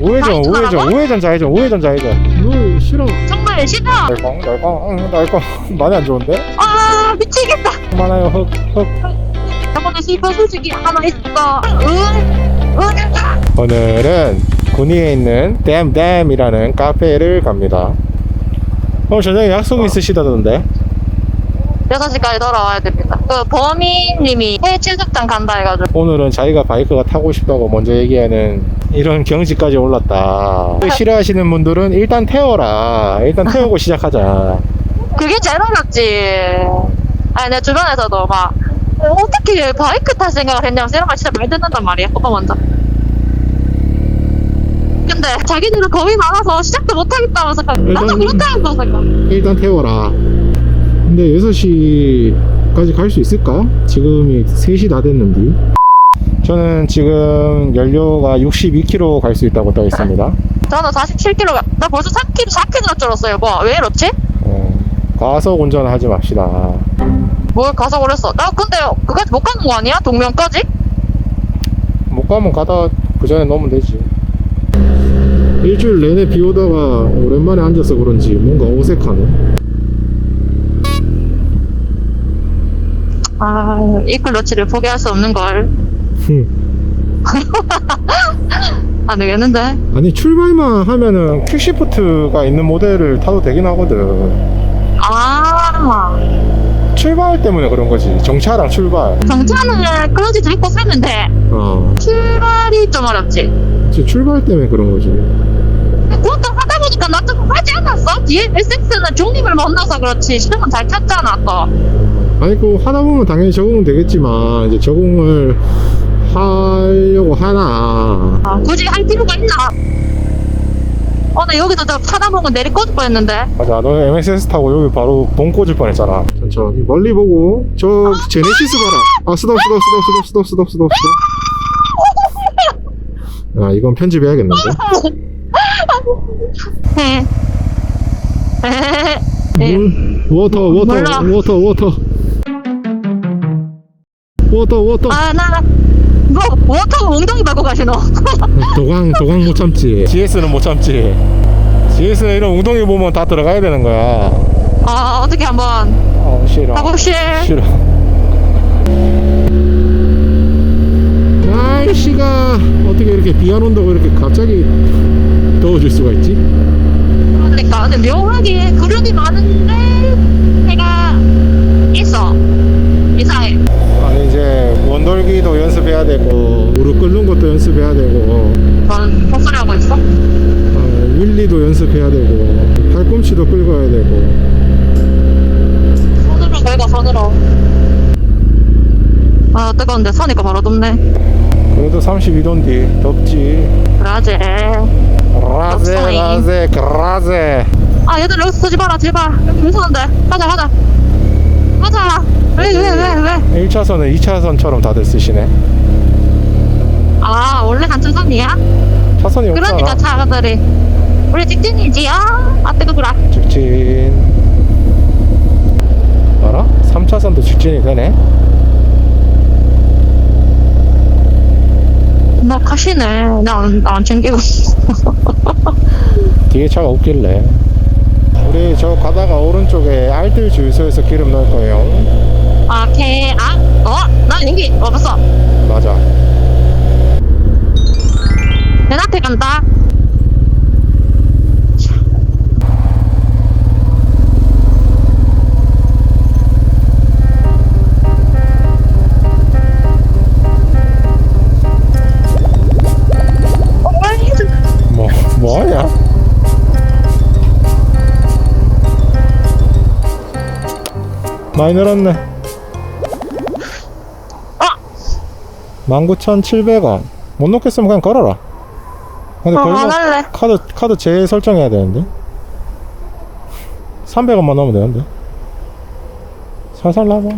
우회전 아니, 우회전 저거라고? 우회전 좌회전 우회전 좌회전 너 싫어 정말 싫어. 날광 날광 날광 많이 안 좋은데? 아 미치겠다. 많아요 흑 흑 저번에 슬픈 소식이 하나 있어. 응, 응. 오늘은 군위에 있는 댐댐이라는 카페를 갑니다 오늘 저녁에 약속 있으시다던데 6시까지 돌아와야 됩니다. 그 범인님이 해체석장 간다 해가지고. 오늘은 자기가 바이크가 타고 싶다고 먼저 얘기하는 이런 경지까지 올랐다 싫어하시는 분들은 일단 태워라 일단 태우고 시작하자 그게 제일 어렵지. 아니, 내 주변에서도 막, 어떻게 바이크 탈 생각을 했냐고 이런 말 진짜 말 듣는단 말이야. 오빠 먼저. 근데 자기들은 겁이 많아서 시작도 못하겠다면서 나도 생각. 일단 태워라 근데 6시까지 갈 수 있을까? 지금이 3시 다 됐는데 저는 지금 연료가 62km 갈 수 있다고 떠 있습니다 저는 47kg, 나 벌써 3kg, 4kg 줄었어요. 뭐, 왜 이렇지? 어, 과속 운전을 하지 맙시다 뭘 가서 그랬어. 나 근데 그까지 못 가는 거 아니야? 동면까지? 못 가면 가다 그 전에 넣으면 되지 일주일 내내 비 오다가 오랜만에 앉아서 그런지 뭔가 어색하네 아, 이클러치를 포기할 수 없는 걸. 안 되겠는데? 아니 출발만 하면은 퀵시프트가 있는 모델을 타도 되긴 하거든 아, 출발 때문에 그런 거지 정차랑 출발 경차는 클러치 잡고 사면 돼. 어 출발이 좀 어렵지. 진짜 출발 때문에 그런 거지 그것도 하다 보니까 나좀 하지 않았어? 뒤에 SX는 중립을 못 넣어서 그렇지. 시동은 잘 탔잖아, 또. 아니 그 하다 보면 당연히 적응은 되겠지만 이제 적응을 하려고 하나 아, 굳이 할 필요가 있나? 어, 나 여기서 저 타다 보면 내리 꽂을 뻔했는데. 맞아 너 MSS 타고 여기 바로 봉 꽂을 뻔했잖아 천천히 멀리 보고 저 제네시스 봐라 아 스톱 스톱 스톱 스톱 스톱 스톱 스톱 스톱 아 이건 편집해야겠는데 헤. 헤헤헤. 물 워터 워터 몰라. 워터 워터 워터 워터 아, 나, 뭐, 워터 엉덩이 밟고 가시노. 도강 도강 못 참지 GS는 못 참지 GS는 이런 웅덩이 보면 다 들어가야 되는 거야 아, 어떻게 한번. 어 싫어 가봅시. 싫어 날씨가 어떻게 이렇게 비 안 온다고 이렇게 갑자기 더워질 수가 있지? 그러니까, 근데 묘하게 구름이 많은데, 해가 있어. 이상해. 원돌기도 연습해야 되고 무릎 꿇는 것도 연습해야 되고 넌 헛소리 하고 있어? 어, 윌리도 연습해야 되고 팔꿈치도 긁어야 되고 손으로 긁어, 손으로. 아, 뜨거운데 서니까 바로 덥네. 그래도 32도인데 덥지 그러지. 라제 덥소잉. 라제 그라제 아, 얘들 여기서 서지 마라, 제발. 여기 무서운데. 가자. 가자. 왜, 왜, 왜, 왜? 1차선은 2차선처럼 다들 쓰시네 아, 원래 한차선이야? 차선이 그러니까 없잖아 차들이. 우리 직진이지, 아? 아, 뜨거구라. 직진 알아? 3차선도 직진이 되네 나 가시네. 나 안, 안 챙기고. 뒤에 차가 없길래 우리 저 가다가 오른쪽에 알뜰 주유소에서 기름 넣을 거예요 아, 개, 아, 어? 난 여기 와봤어. 맞아. 대낮에 간다. 뭐 뭐야? 많이 늘었네. 19,700원 못 넣겠으면 그냥 걸어라 근데 어, 안 할래. 카드 카드 재설정해야 되는데 300원만 넣으면 되는데 살살 나봐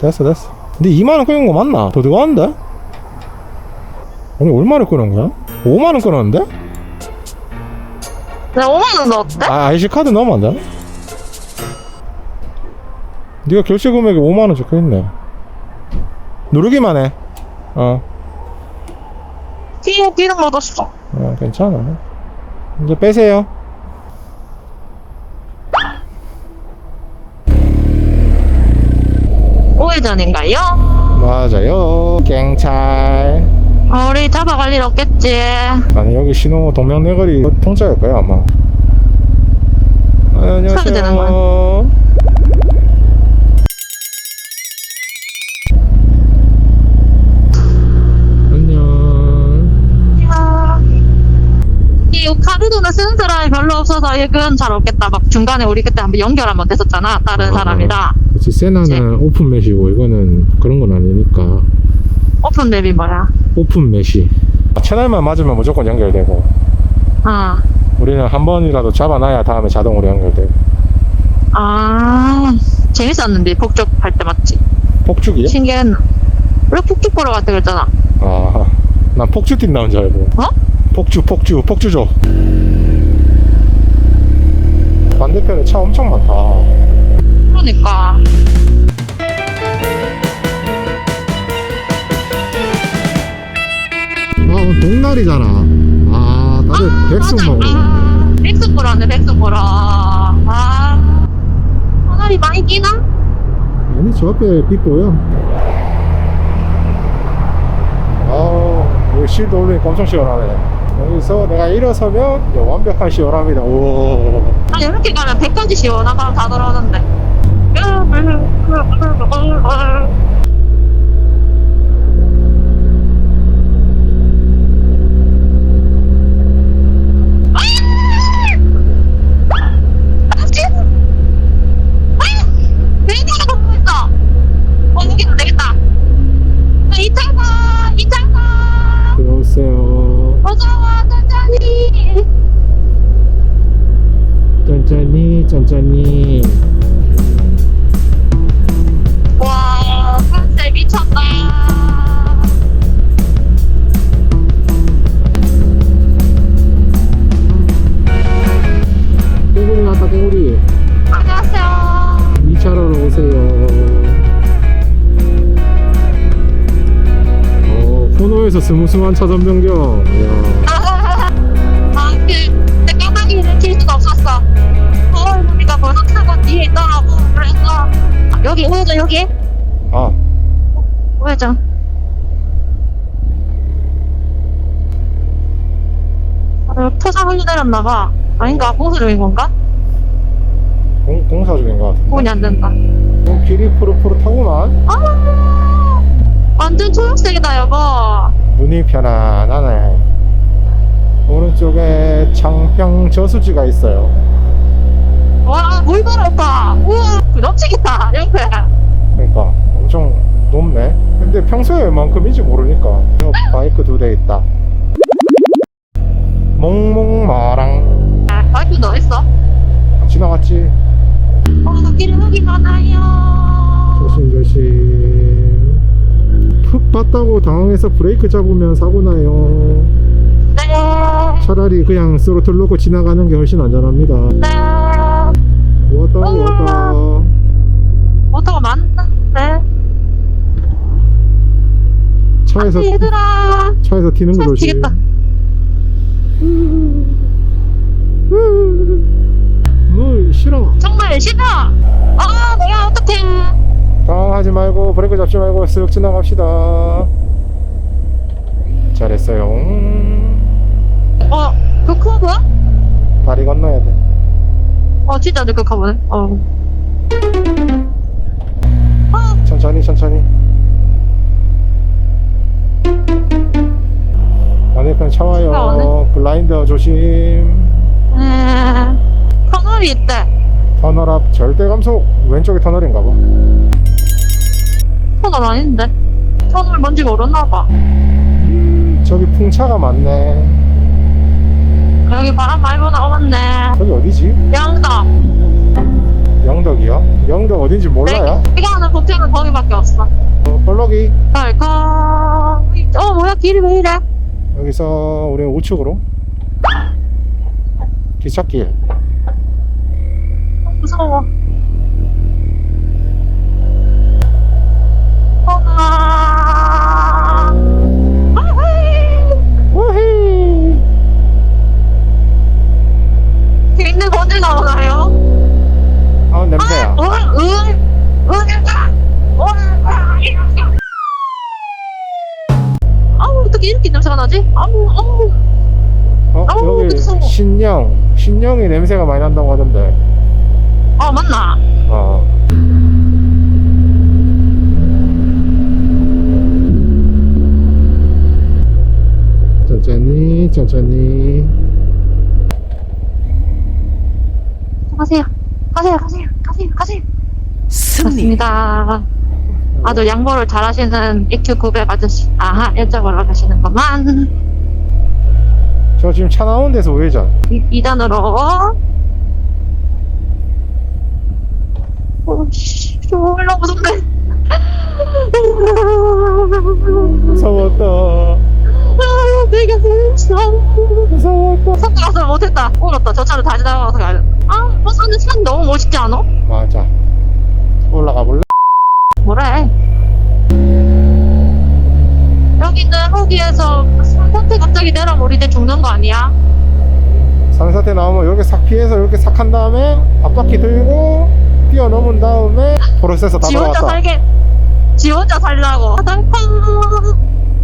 됐어 됐어 근데 2만원 끄는 거 맞나? 더 들어가는데? 아니 얼마나 끄는 거야? 5만원 끄는데? 내가 5만원 넣었대? 아 IC 카드 넣으면 안 되나? 네가 결제 금액이 5만원 적혀있네 누르기만 해어 뒤에 기름 묻었어. 어, 괜찮아. 이제 빼세요. 우회전인가요? 맞아요. 어, 우리 잡아갈 일 없겠지. 아니 여기 신호 동명내거리 통짜일 거야 아마. 아, 안녕하세요. 별로 없어서 이건 잘 없겠다. 막 중간에 우리 그때 한번 연결 한번 됐었잖아. 다른 어, 사람이랑. 그치 세나는 오픈 메시고 이거는 그런 건 아니니까 오픈 맵이 뭐야? 오픈 메시. 채널만 맞으면 무조건 연결되고 어. 우리는 한 번이라도 잡아놔야 다음에 자동으로 연결돼. 아, 재밌었는데, 폭죽 할때 맞지? 폭죽이야? 신기했나? 우리 폭죽 보러 갔다 그랬잖아. 아, 난 폭주 뛴 나온 줄 알고. 어? 폭주, 폭주, 폭주죠. 반대편에 차 엄청 많다. 그러니까. 아, 오늘 동날이잖아. 아, 다들 백숙 맞아. 먹어. 아, 백숙 보러 왔네, 백숙 보러. 아, 하늘이 많이 끼나? 아니, 저 앞에 빛 보여. 아, 여기 실도 올리니까 엄청 시원하네. 여기서 내가 일어서면 완벽한 시원합니다. 오. 아니, 이렇게 가면 100까지 시원한 바람 다 들어오는데. 어, 코너에서 스무스한 차선 변경. 이야. 아, 그, 내 까마귀는 킬 수가 없었어. 어, 우리가 벌써 차가 뒤에 있더라고. 그래서, 아, 여기, 우회전, 여기. 아, 우회전. 아, 포장 흘려 내렸나 봐. 아닌가? 공수 중인 건가? 공, 공사 중인 것 같은데. 구분이 안 된다. 어, 길이 푸릇푸릇하구만. 아, 완전 초록색이다, 여보. 눈이 편안하네. 오른쪽에 창평 저수지가 있어요. 와, 물 들어오다. 우와, 그 넘치겠다, 옆에. 그러니까 엄청 높네. 근데 평소에 얼만큼인지 모르니까. 저 바이크 두 대 있다. 몽몽마랑 아, 바이크 너 있어? 지나갔지. 어, 길이 흙이 많아요. 조심 조심. 푹 봤다고 당황해서 브레이크 잡으면 사고 나요. 네. 차라리 그냥 스로틀 놓고 지나가는 게 훨씬 안전합니다. 네. 왔다 왔다. 모터가 많은데. 차에서 아니, 얘들아. 차에서 튀는 거차 조심. 튀겠다. 뭐 싫어. 정말 싫어. 아, 내가 어떡해. 당황하지 말고 브레이크 잡지 말고 쓱 지나갑시다. 잘했어요. 음, 어, 그 커브야? 다리 건너야 돼. 어, 진짜 그 커브네. 어. 천천히 천천히. 반대편 차 와요. 차가워네. 블라인더 조심. 에, 터널이 있대. 터널 앞 절대 감속. 왼쪽이 터널인가 봐. 터널 아닌데. 터널 뭔지 모르나봐. 저기 풍차가 많네. 여기 바람 많이 부나 오겠네. 저기 어디지? 양덕. 영덕이요? 영덕 어딘지 몰라요? 내가 아는 호텔은 거기밖에 없어. 어, 볼록이 덜컹. 어, 뭐야, 길이 왜 이래? 여기서 우리 우측으로 기찻길 무서워. 어, 응, 응, 이렇게 냄새가 나지? 신령 신령이 냄새가 많이 난다고 하던데. 아 맞나? 어. 천천히 천천히 가세요. 가세요, 가세요, 가세요, 가세요. 승리. 맞습니다. 아주 양보를 잘하시는 EQ900 아저씨. 아하, 일찍 올라가시는구만. 저 지금 차 나온 데서 우회전 이, 2단으로. 오씨, 무섭네. 무서웠다 아, 내가 무서워. 무서웠다 선글라스를 못했다. 울었다. 저 차를 다시 나가서 가야 돼. 아, 버스는 산 너무 멋있지 않아? 맞아 올라가 볼래? 뭐래? 여기는 호기에서 상태 갑자기 내려버리대 죽는 거 아니야? 산사태 나오면 이렇게 싹 피해서 이렇게 싹 한 다음에 앞바퀴 들고 뛰어넘은 다음에 프로세서 다 지 혼자 돌아왔다 살게. 지 혼자 살라고. 달콩,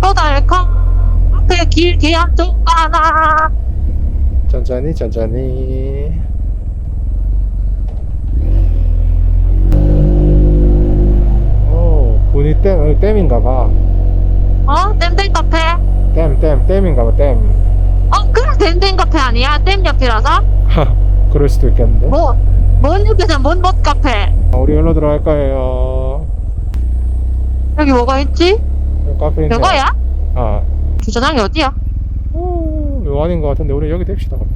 또달 콩. 앞에 길 개야 쪽 하나. 천천히 천천히 오 군이 댐 여기 댐인가봐 어? 댐댐 카페? 댐댐 댐인가 봐 댐 어, 그럼 댐댐 카페 아니야? 댐 옆이라서? 그럴 수도 있겠는데 뭐, 뭔 옆에서 뭔못 카페? 우리 여기로 들어갈 거예요 여기 뭐가 있지? 여기 카페 있네 여거야? 아 주차장이 어디야? 오, 이거 아닌 것 같은데 우리 여기 댑시다 그럼.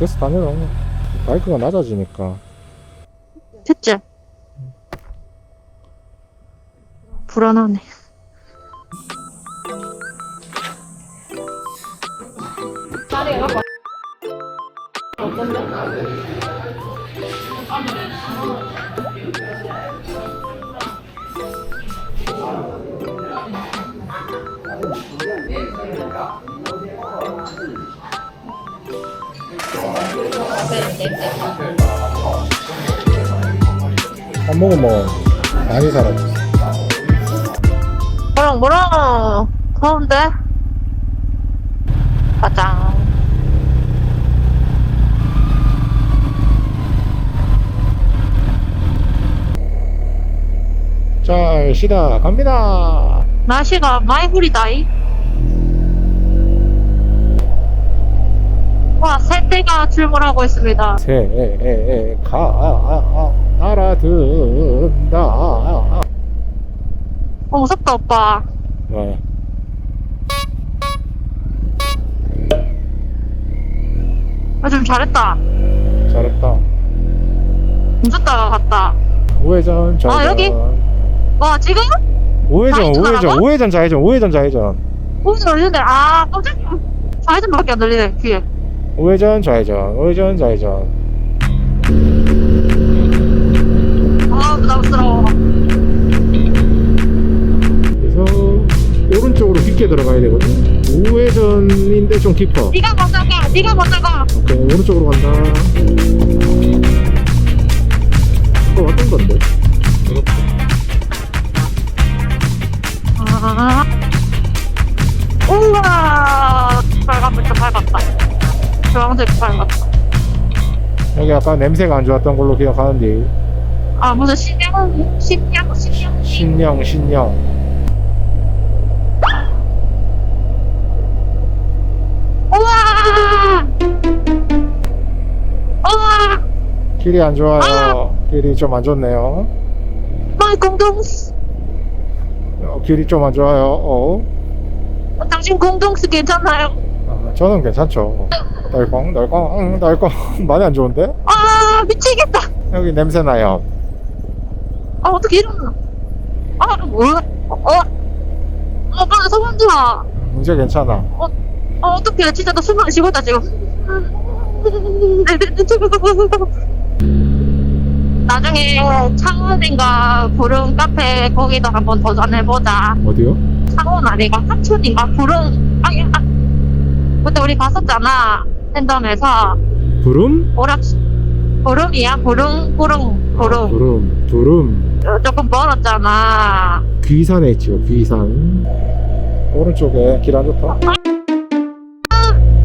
됐어 다 내려 바이크가 낮아지니까 됐지? 불안하네. 밥 먹으면 많이 사라졌어 뭐랑 뭐랑? 더운데? 가장 자 시다 갑니다. 날씨가 많이 흐리다이. 와 새떼가 출몰하고 있습니다. 새가 날아든다. 어 무섭다 오빠. 네. 아좀 잘했다. 잘했다. 무섭다가 갔다. 우회전 좌회전. 아, 여기? 와 지금? 우회전 좌회전 우회전 하라고? 우회전 좌회전 우회전 좌회전 열리는데 아 깜짝이야. 좌회전밖에 안 들리네 귀에. 우회전 좌회전 우회전 좌회전. 아 부담스러워. 그래서 오른쪽으로 깊게 들어가야 되거든. 우회전인데 좀 깊어. 네가 먼저 가 네가 먼저 가. 오케이 오른쪽으로 간다. 어 어떤 건데? 주황색 밟았다 여기 아까 냄새가 안 좋았던 걸로 기억하는데. 아 무슨 신령 신령 신령 신령 신령 우와! 우와! 길이 안 좋아요. 길이 좀 안 좋네요. 마이 공동. 어, 길이 좀 안 좋아요. 어? 당신 공동스 괜찮나요? 아, 저는 괜찮죠 덜컹 덜컹 덜컹 많이 안 좋은데? 아 미치겠다 여기 냄새 나요 아 어떻게 이러나 아 뭐야 어? 어? 어 소문 줘 이제 괜찮아 어, 어떡해. 진짜 나 숨을 쉬고다, 지금. 나중에 창원인가 부른 카페 거기도 한번 도전해보자. 어디요? 창원 아니가 하천인가 구릉 아니 우리 갔었잖아 랜덤에서. 부름? 오락 구름이야 구릉 구릉 아, 구릉 부름 부름. 어, 조금 멀었잖아. 귀산에 있죠 귀산. 오른쪽에 길 안 좋다.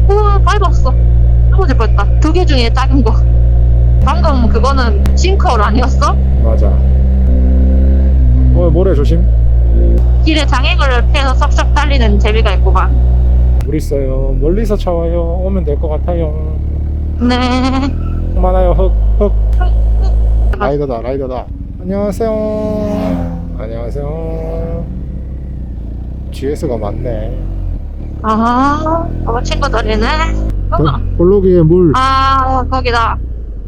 우와 밟았어. 넘어질 뻔했다. 두 개 중에 작은 거. 방금 그거는 싱크홀 아니었어? 맞아. 어 모래 조심. 길에 장애물을 피해서 쏙쏙 달리는 재미가 있구만 물 있어요. 멀리서 차와요. 오면 될 것 같아요. 네. 흙 많아요. 흙 흙 라이더다 라이더다. 안녕하세요. 안녕하세요. GS가 많네. 아, 어, 친구들이네. 어, 볼록이에 물. 아, 거기다.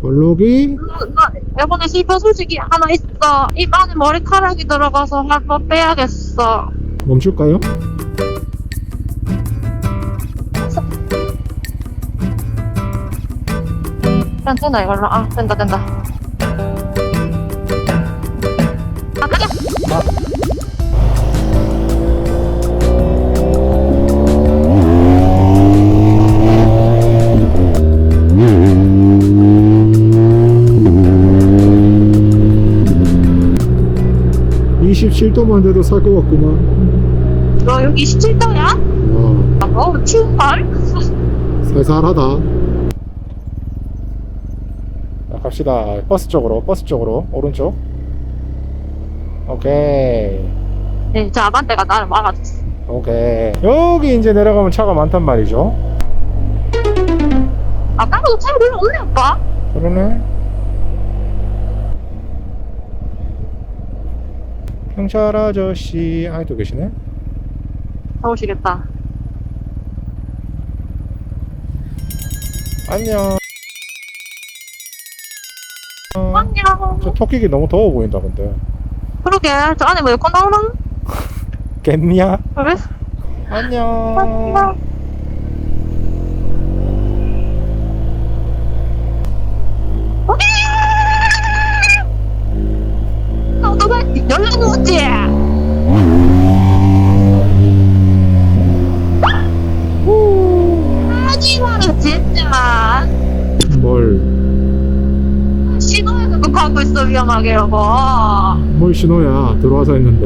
볼록이? 나 이번에 슬픈 소식이 하나 있어. 입 안에 머리카락이 들어가서 한번 빼야겠어. 멈출까요? 안 된다, 이걸로. 아, 된다, 된다. 아, 가자! 아, 27도만 돼도 살 것 같구만 너 여기 17도야? 와 어우, 추운 걸? 살살하다 자, 갑시다. 버스 쪽으로 버스 쪽으로. 오른쪽. 오케이. 네, 저 아반떼가 나를 막아줬어. 오케이. 여기 이제 내려가면 차가 많단 말이죠. 아까보다 차이 별로 없네, 오빠. 그러네. 경찰 아저씨 아직도 계시네. 나오시겠다. 안녕 저 토끼기 너무 더워 보인다 근데 그러게, 저 안에 뭐 에어컨 나오나? 겠냐? 왜? 안녕 안녕. 신호야 들어와서 했는데